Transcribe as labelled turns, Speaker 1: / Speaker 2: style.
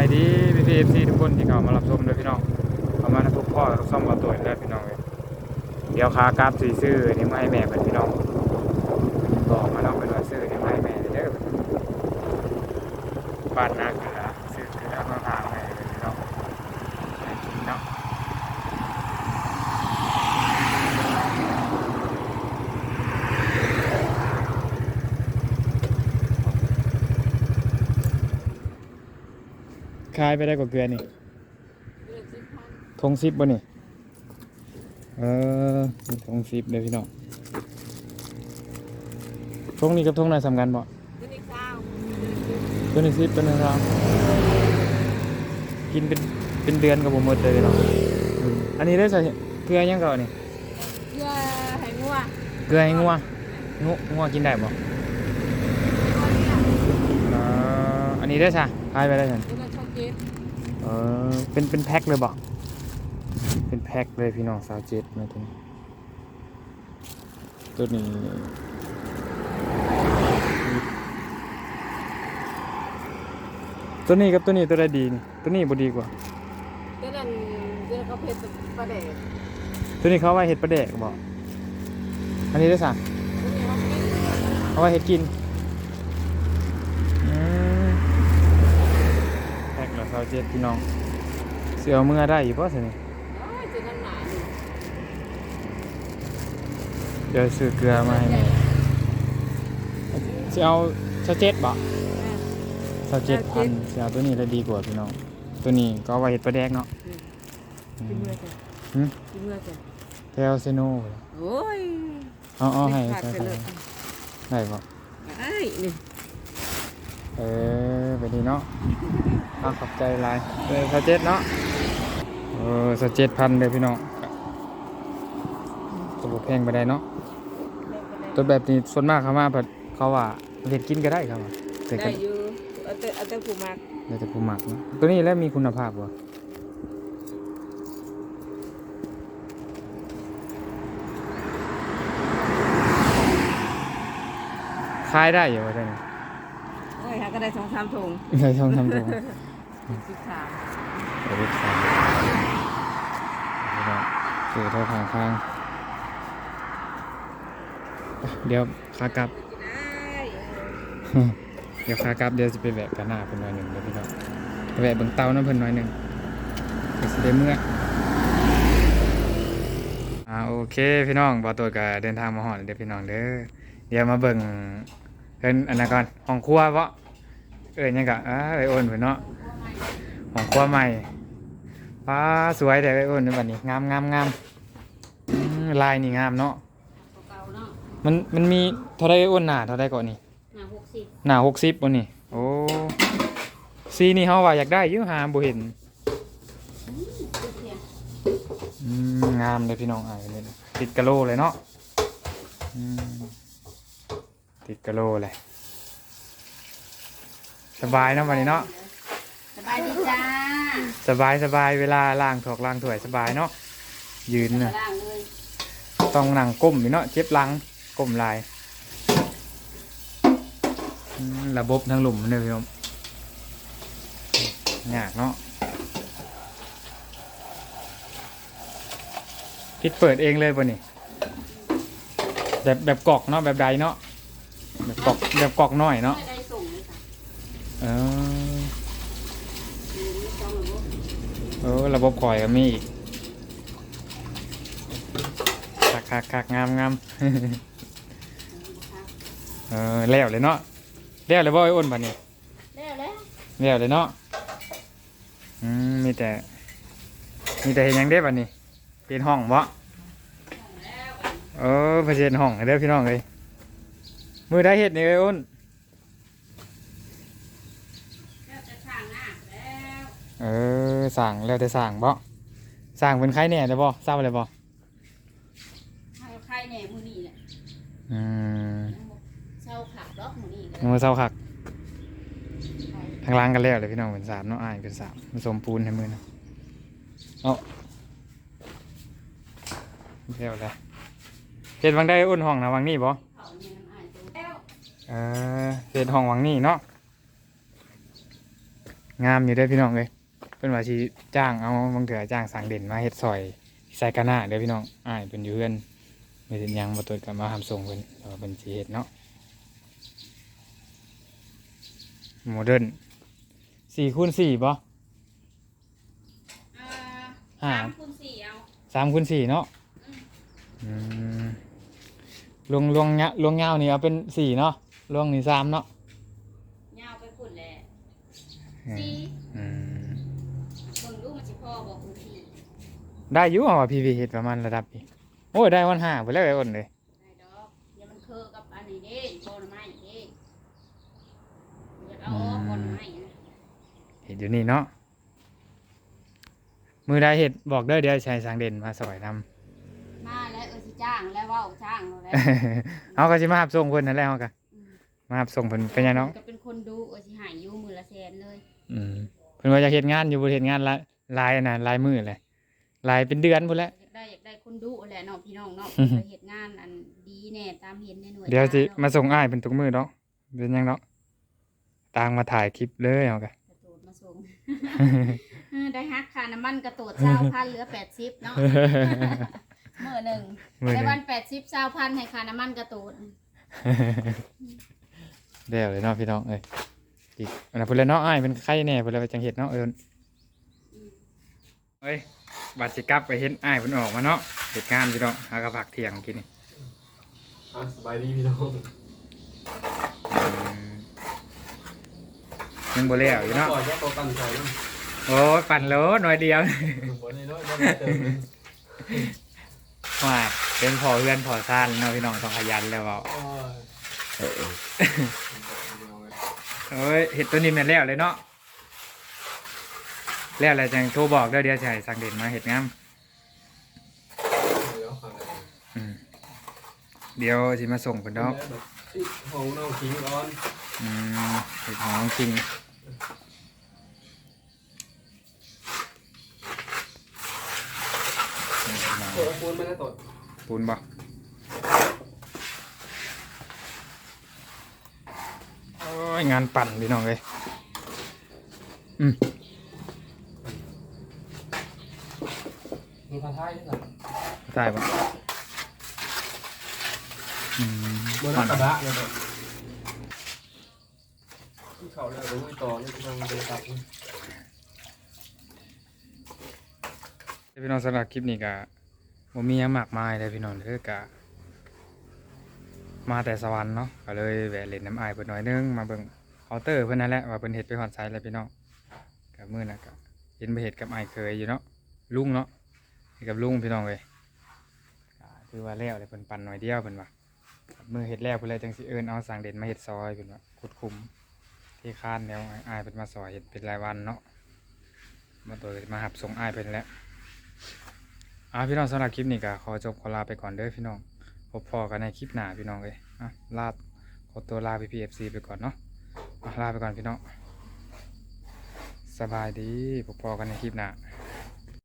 Speaker 1: ายดีพี่พีเอฟซีทุกคนที่เข้ามารับชมด้วยพี่น้องเข้ามาทุกข้อทุกซ่อมมาตัวด้พี่น้องเลยเดี๋ยวขากราฟสีซื้อนี่ไม่ให้แม่เป็นพี่น้องบอกมาน้องเป็นว่าซื้อนี่มาให้แม่เด้อบ้านนาเกลือซื้อเกลือมาทางแม่เลยพี่น้องให้กินเนาะ ขายไปได้กว่าเกลือนี่ทงซิปบ่นี่ เออมีทงซิปเลยพี่น้องทงนี้กับทงไหนสำคัญบ่
Speaker 2: ตัวนี้ข้าว
Speaker 1: ตัวนี้ซิปตัวนึงเรากินเป็นเป็นเดือนกับผมหมดเลยพี่น้องอืมอันนี้ได้ใส่เกลือยังก่อนนี่
Speaker 2: เพื่อให้งัว
Speaker 1: เกลือให้งัวงูงัวกินได้บ่เอ่ออันนี้ได้ใช่ขายไปได้ใช่
Speaker 2: ตัวละช็อกเก็ต
Speaker 1: เออเป็นเป็นแพ็คเลยบ่เป็นแพ็คเลยพี่น้องสาวเจ็ดนะตัวนี้ตัวนี้ตัวนี้กับตัวนี้ตัวใดดีนี่ตัวนี้บ่ดีกว่า
Speaker 2: ตัวนั้นตัวเขาเพชรประเดก
Speaker 1: ตัวนี้เขาเอาไว้เห็ดปลาแดกบ่อันนี้ได้สั่ง
Speaker 2: ตัวนี้เขากิน
Speaker 1: เอาไว้เห็ดกินอืมแพ็คละ สาวเจ็ดพี่น้อง เสือเอามื่อได้อยู่ป่ะสินี่
Speaker 2: โอ้ยตัวนั้นหนาอยู่
Speaker 1: เดี๋ยวซื้อเกลือมาให้แม่จะเอาสาวเจ็ดบ่สเจ็ดพันเสียตัวนี้เลยดีกว่าพี่น้อง ตัวนี้ก็เอาไว้เห็ดปลาแดกเนาะ
Speaker 2: กินเมื่อจ้ะ
Speaker 1: หืม
Speaker 2: กินเมื่อจ้ะ
Speaker 1: เทลเซโน่
Speaker 2: โอ้ย
Speaker 1: เอาเอาให้
Speaker 2: ขาด
Speaker 1: ใช่
Speaker 2: ไปเลย
Speaker 1: ได้ปะ
Speaker 2: ไอ้นี่
Speaker 1: เออไปดีเนาะเอาขอบใจหลายเออสเจ็ดเนาะเออสเจ็ดพันเลยพี่น้องตัวบ่แพงไปได้เนาะตัวแบบนี้ส่วนมากเขามาเพิ่นเขาว่าเห็ดกินก็ได้ครับว่าแต่ก็
Speaker 2: ได้อยู่เอาแต่เอาแต่ผู้มาก
Speaker 1: แล้วแต่ผู้หมักเนาะตัวนี้แล้วมีคุณภาพบ่ขายได้อยู่ว่าได้ นี่
Speaker 2: โอ้ยหาก็ได้สองสามถุง
Speaker 1: ใช่ช่องทำตรง
Speaker 2: สิบสาม
Speaker 1: เดี๋ยวไปขายสื่อเท่าทางข้าง เดี๋ยวขากลับ
Speaker 2: ได้
Speaker 1: เดี๋ยวขากลับเดี๋ยวจะไปแวะกันหน้าเพิ่นหน่อยหนึ่งเดี๋ยวพี่น้องไปแวะเบิ่งเตาน้ำเพิ่นหน่อยหนึ่งเดี๋ยวสิได้เมื่ออ่าโอเคพี่น้องบ่าวตัวก็เดินทางมาฮอดแล้วเดี๋ยวพี่น้องเด้อเดี๋ยวมาเบิ่ง เพิ่นอันนั้นก่อนห้องครัวบ่เอ้ยยังกะอ้าเอ้ยโอนเพิ่นเนาะห้องครัวใหม่ฟ้าสวยแต่เอ้ยโอนในบัดนี้งามงามงามอืมลายนี่งามเนาะ
Speaker 2: เก่าๆเนาะ
Speaker 1: มันมันมีเท่าไรเอ้ยโอนหน้าเท่าไรก่อนนี่
Speaker 2: หนาหกสิบ
Speaker 1: หน้าหกสิบวันนี่โอ้สีนี่เขาว่าอยากได้อยุ่หาบ่เห็นอืมงามเลยพี่น้องอะเลยติดกะโลเลยเนาะอืม ติดกะโลเลยสบายเนาะวันนี้เนาะ
Speaker 2: สบายดีจ้า
Speaker 1: สบายสบายเวลาล้างถอกล้างถ้วยสบายเนาะยืนน่ะ
Speaker 2: ล่างเลย
Speaker 1: ต้องนั่งก้มอยู่เนาะเจ็บหลังก้มหลายอืมระบบทั้งหลุมเลยพี่น้องยากเนาะพิดเปิดเองเลยป่ะนี่แบบแบบกรอกเนาะแบบใดเนาะแบบ กรอกแบบกรอกน้อยเนาะ
Speaker 2: ไม่ได้ส่งเลยค่ะ
Speaker 1: เออ
Speaker 2: ไม่ต้องหรอก
Speaker 1: เออระบบคอยก็มีอีกคักคักคักงามงามเออแล้วเลยเนาะแล้วเลยบ่ไอ้อ้นบัดนี้
Speaker 2: แล้วแล้ว
Speaker 1: แล้วเลยเนาะอืมมีแต่มีแต่เห็นยังได้บัดนี้เป็นห้องบ่เออเพิ่นสิเฮ็ดห้องให้เด้อพี่น้องเอ้ย มือได้เฮ็ดนี่เอ้ยอ้น
Speaker 2: แล้วจะช่างหน้าแล้ว
Speaker 1: เออสั่งแล้วแต่สั่งบ่สั่งเป็นใครแหน่เลยบ่ทราบเลยบ่
Speaker 2: ให้ใครแหน่มือนี่แหละ
Speaker 1: อืม
Speaker 2: เช่าขับรถมือนี่เลย
Speaker 1: มือเศร้าคักทางล่างกันแล้วเลยพี่น้องเป็นสามเนาะอ้ายเป็นสามผสมปูนให้มือนะเอาเดี๋ยวเลยเฮ็ดวังได้อ้นห้องนะวังนี่บ่
Speaker 2: เอ
Speaker 1: อเฮ็ดห้องวังนี่เนาะงามอยู่เด้อพี่น้องเอ้ยเพิ่นว่าสิจ้างเอาบางเถื่อจ้างสร้างเด่นมาเฮ็ดซอยใส่กะหน้าเด้อพี่น้องอ้ายเพิ่นอยู่เฮือนไม่ได้หยังบ่ตรวจก็มาทำส่งเพิ่นแต่ว่าเพิ่นสิเฮ็ดเนาะโมเดิร์น4คูณ4บ่
Speaker 2: อ่า
Speaker 1: ห้า
Speaker 2: สามคูณสี่เอา
Speaker 1: สามคูณ4เนาะอืมลวงลวงเงาลวงเงานี่เอาเป็น4เนาะ ลวงนี่3เนาะ
Speaker 2: ยาวไปพุ่นแหละ
Speaker 1: อืม
Speaker 2: สี่
Speaker 1: อืม
Speaker 2: เบิ่งดูมันสิพ่อบอกคูณสี่
Speaker 1: ได้อยู่ว่าพี่พี่เฮ็ดประมาณระดับนี้โอ้ยได้วันห้าไปแล้วไอ้อ้นเลย
Speaker 2: ได้ดอกเดี๋ยวมันเคอกับอันนี้เด้โคนไม้เด้อยากเอาออกโคนไม้นะ
Speaker 1: เห็ดอยู่นี่เนาะมือได้เห็ดบอกเด้อเดี๋ยวใช้สางเด่นมาสอยนำ
Speaker 2: มาแล้วเออสิจ้างแล้วเว้าจ้างเราแล้ว
Speaker 1: เอาก็สิมาหับส่งเพิ่นนั่นแหละเฮาก็
Speaker 2: อื ม
Speaker 1: มาหับส่งเพิ่นเป็นหยังเนาะ
Speaker 2: ก็เป็นคนดูเออสิหายอยู่มือละแสนเลย
Speaker 1: อืมเพิ่นว่าจะเฮ็ดงานอยู่บ่เฮ็ดงานหลายหลายอันน่ะหลายมื้อเลยหลายเป็นเดือนพุ่นแหละ
Speaker 2: อยากได้อยากได้คนดูแหละเนาะพี่น้องเนาะ
Speaker 1: อือฮึ
Speaker 2: ไปเฮ็ดงานอันดีแน่ตามเห็นในหน่วย
Speaker 1: เดี๋ยวสิ
Speaker 2: งน
Speaker 1: มาส่งอ้ายเป็นทุกมื้อเนาะเป็นหยังเนาะตางมาถ่ายคลิปเลยเฮาก็
Speaker 2: กระโดดมาส่งเออได้ฮักค่าน้ำมันกระโดดเช้าพันเหลือแปดสิบเนาะเมื่อหนึ่ง
Speaker 1: มื้อห
Speaker 2: ใน
Speaker 1: นึง
Speaker 2: วันแปดสิบเช้าพันให้ค่าน้ำมันกระโดด
Speaker 1: เดี๋ยวเลยเนาะพี่น้องเอ้ยอีกอันนั้นเพิ่นเลยเนาะอ้ายเป็นไข้แน่เพิ่นเลยว่าจังเฮ็ดเนาะเอิ้นเอ้ยบัดสิกลับไปเห็นอ้ายเพิ่นออกมาเนาะเฮ็ดงานพี่น้องหากระผักเที่ยงกินนี่
Speaker 3: อะสบายดีพี่น้อง
Speaker 1: ยังบ่แล้วอยู่เนาะ
Speaker 3: ก่อนจะโตกันใจเนาะ
Speaker 1: โอ้ยปั่นโลหน่อยเดียว
Speaker 3: หัวในน้อยน้อยเติมเลย
Speaker 1: ว่าเป็นพอเพื่อนพอซ่านเนาะพี่น้องต้องขยันแล้วเปล่า
Speaker 3: โอ้ย เออ
Speaker 1: โอ้ยเห็ดตัวนี้แม่นแล้วเลยเนาะแล้วอะไรจังโทรบอกเด้อเดี๋ยวจะให้สั่งเด่นมาเห็ดงาม
Speaker 3: เดี๋ยวฟังกัน
Speaker 1: อืมเดี๋ยวสิมาส่งเพิ่นดอก
Speaker 3: ที่ห้องน้องคิงร้อน
Speaker 1: อืมเห็ดหอมจริง
Speaker 3: เปิดปูนไม่ได้ตด
Speaker 1: ปูนบ่โอ้ ยงานปั่นพี่น้องเลยอืม
Speaker 3: มีพาท้ายด้วยกัน
Speaker 1: ตายบ่อืม
Speaker 3: บน
Speaker 1: ปั่น
Speaker 3: กระดะเลยที่เขาเลยรู้ต่อนี่กำลังเดินตับ
Speaker 1: พี่น้องสำหรับคลิปนี้ก็บ่มีหยังมากมายเลยพี่น้องคือกะ มาแต่สวรรค์เนาะก็เลยแวะเล่นน้ำอายเพิ่นหน่อยนึงมาเบิ่งเคาน์เตอร์เพิ่นนั่นแหละว่าเพิ่นเฮ็ดไปฮอดไสแล้วพี่น้องกับมื้อน่ะก็เห็นไปเฮ็ดกับอายเคยอยู่เนาะลุงเนาะเฮ็ดกับลุงพี่น้องเอ้ยก็คือว่าแล้วเลยเพิ่นปั่นหน่อยเดียวเพิ่นว่ามือเฮ็ดแล้วเพิ่นเลยจังสิเอิ้นเอาสร้างเด่นมาเฮ็ดซอยเพิ่นว่าขุดคุมที่คานแล้วอายเพิ่นมาซอยเฮ็ดเป็นรายวันเนาะมาตัวมาหับส่งอายเพิ่นแล้วอ่าพี่น้องสำหรับคลิปนี้ก็ขอจบขอลาไปก่อนเด้อพี่น้อง พบพอกันในคลิปหน้าพี่น้องเลยอะลาขอตัวลาพี่พีเอฟซีไปก่อนเนาะะลาไปก่อนพี่น้องสบายดีพบพอกันในคลิปหน้า